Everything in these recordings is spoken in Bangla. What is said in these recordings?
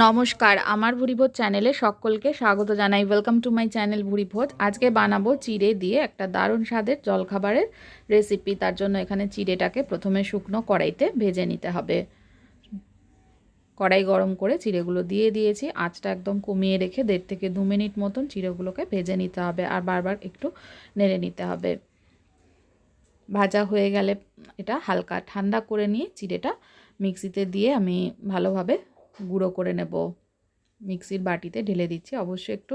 নমস্কার, আমার ভুরিভোজ চ্যানেলে সকলকে স্বাগত জানাই। ওয়েলকাম টু মাই চ্যানেল ভুরিভোজ আজকে বানাবো চিড়ে দিয়ে একটা দারুণ স্বাদের জলখাবারের রেসিপি তার জন্য এখানে চিড়েটাকে প্রথমে শুকনো কড়াইতে ভেজে নিতে হবে। কড়াই গরম করে চিড়েগুলো দিয়ে দিয়েছি। আঁচটা একদম কমিয়ে রেখে দেড় থেকে দু মিনিট মতন চিড়েগুলোকে ভেজে নিতে হবে আর বারবার একটু নেড়ে নিতে হবে। ভাজা হয়ে গেলে এটা হালকা ঠান্ডা করে নিয়ে চিড়েটা মিক্সিতে দিয়ে আমি ভালোভাবে গুঁড়ো করে নেব। মিক্সির বাটিতে ঢেলে দিচ্ছি। অবশ্যই একটু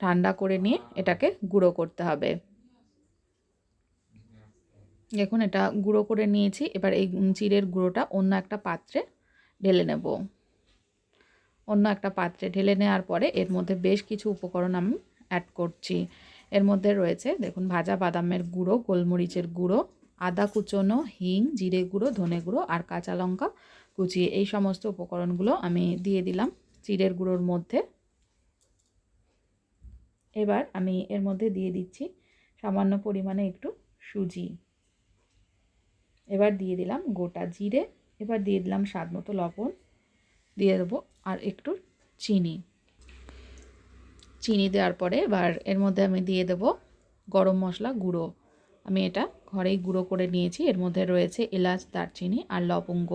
ঠান্ডা করে নিয়ে এটাকে গুঁড়ো করতে হবে। দেখুন, এটা গুঁড়ো করে নিয়েছি। এবার এই চিড়ের গুঁড়োটা অন্য একটা পাত্রে ঢেলে নেব। অন্য একটা পাত্রে ঢেলে নেওয়ার পরে এর মধ্যে বেশ কিছু উপকরণ আমি অ্যাড করছি। এর মধ্যে রয়েছে, দেখুন, ভাজা বাদামের গুঁড়ো, গোলমরিচের গুঁড়ো, আদা কুচনো, হিং, জিরে গুঁড়ো, ধনে গুঁড়ো আর কাঁচা লঙ্কা কুচিয়ে এই সমস্ত উপকরণগুলো আমি দিয়ে দিলাম চিড়ের গুঁড়োর মধ্যে। এবার আমি এর মধ্যে দিয়ে দিচ্ছি সামান্য পরিমাণে একটু সুজি। এবার দিয়ে দিলাম গোটা জিরে, এবার দিয়ে দিলাম স্বাদ মতো লবণ, দিয়ে দেবো আর একটু চিনি। চিনি দেওয়ার পরে এবার এর মধ্যে আমি দিয়ে দেবো গরম মশলা গুঁড়ো। আমি এটা ঘরেই গুঁড়ো করে নিয়েছি, এর মধ্যে রয়েছে এলাচ, দারচিনি আর লবঙ্গ।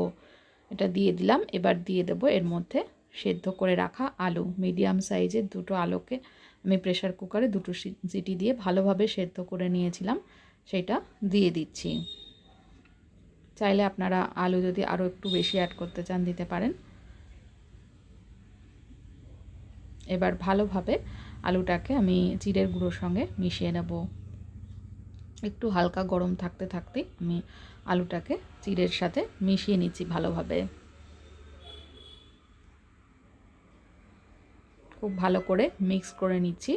এটা দিয়ে দিলাম। এবার দিয়ে দেবো এর মধ্যে সেদ্ধ করে রাখা আলু। মিডিয়াম সাইজের দুটো আলুকে আমি প্রেশার কুকারে দুটো সিটি দিয়ে ভালোভাবে সেদ্ধ করে নিয়েছিলাম। সেটা দিয়ে দিচ্ছি। চাইলে আপনারা আলু যদি আরও একটু বেশি অ্যাড করতে চান, দিতে পারেন। এবার ভালোভাবে আলুটাকে আমি চিড়ের গুঁড়োর সঙ্গে মিশিয়ে নেব। একটু হালকা গরম থাকতে থাকতেই আমি আলুটাকে চিড়ের সাথে মিশিয়ে নিচ্ছি ভালোভাবে। খুব ভালো করে মিক্স করে নিচ্ছি।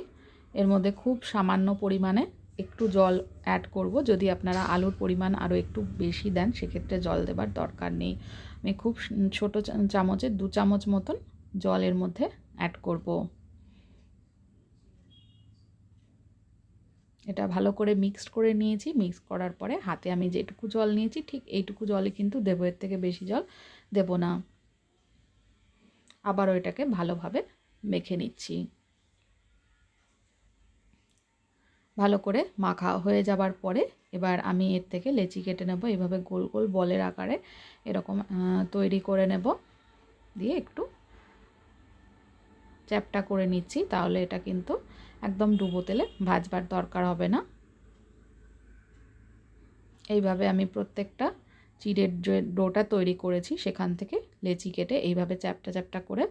এর মধ্যে খুব সামান্য পরিমাণে একটু জল অ্যাড করব। যদি আপনারা আলুর পরিমাণ আরও একটু বেশি দেন, সেক্ষেত্রে জল দেবার দরকার নেই। আমি খুব ছোট চামচের দু চামচ মতন জলের মধ্যে অ্যাড করব। এটা ভালো করে মিক্সড করে নিয়েছি। মিক্স করার পরে হাতে আমি যেটুকু জল নিয়েছি, ঠিক এইটুকু জলে কিন্তু দেবো। এর থেকে বেশি জল দেব না। আবারও এটাকে ভালোভাবে মেখে নিচ্ছি। ভালো করে মাখা হয়ে যাবার পরে এবার আমি এর থেকে লেচি কেটে নেব। এভাবে গোল গোল বলের আকারে এরকম তৈরি করে নেব। দিয়ে একটু চ্যাপটা করে নিচ্ছি, তাহলে এটা কিন্তু একদম ডুবো তেলে ভাজবার দরকার হবে না। এইভাবে আমি প্রত্যেকটা চিড়ের যে ডোটা তৈরি করেছি সেখান থেকে লেচি কেটে এইভাবে চ্যাপটা চ্যাপটা করে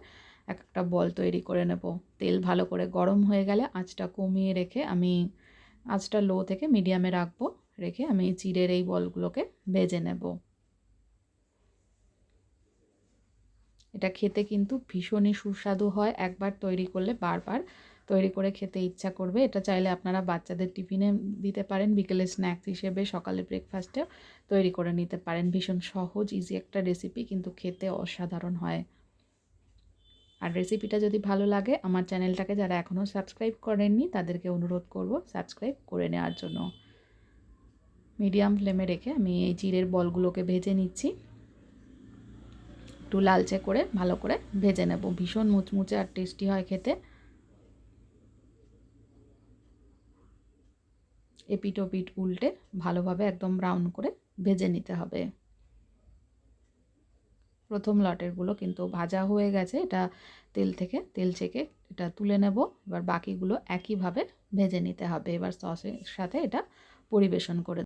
এক একটা বল তৈরি করে নেব। তেল ভালো করে গরম হয়ে গেলে আঁচটা কমিয়ে রেখে আমি আঁচটা লো থেকে মিডিয়ামে রাখব, রেখে আমি চিড়ের এই বলগুলোকে ভেজে নেব। এটা খেতে কিন্তু ভীষণই সুস্বাদু হয়, একবার তৈরি করলে বারবার তৈরি করে খেতে ইচ্ছা করবে। এটা চাইলে আপনারা বাচ্চাদের টিফিনে দিতে পারেন। বিকেলে স্ন্যাক্স হিসেবে সকালে ব্রেকফাস্টে তৈরি করে নিতে পারেন। ভীষণ সহজ ইজি একটা রেসিপি কিন্তু খেতে অসাধারণ হয়। আর রেসিপিটা যদি ভালো লাগে, আমার চ্যানেলটাকে যারা এখনও সাবস্ক্রাইব করেননি, তাদেরকে অনুরোধ করব সাবস্ক্রাইব করে নেওয়ার জন্য। মিডিয়াম ফ্লেমে রেখে আমি এই জিরের বলগুলোকে ভেজে নিচ্ছি। একটু লালচে করে, ভালো করে ভেজে নেব। ভীষণ মুচমুচে আর টেস্টি হয় খেতে। এপিট ওপিট উল্টে ভালোভাবে একদম ব্রাউন করে ভেজে নিতে হবে। প্রথম লটেরগুলো কিন্তু ভাজা হয়ে গেছে, এটা তেল থেকে তেল চেকে এটা তুলে নেব। এবার বাকিগুলো একইভাবে ভেজে নিতে হবে। এবার সসের সাথে এটা পরিবেশন করে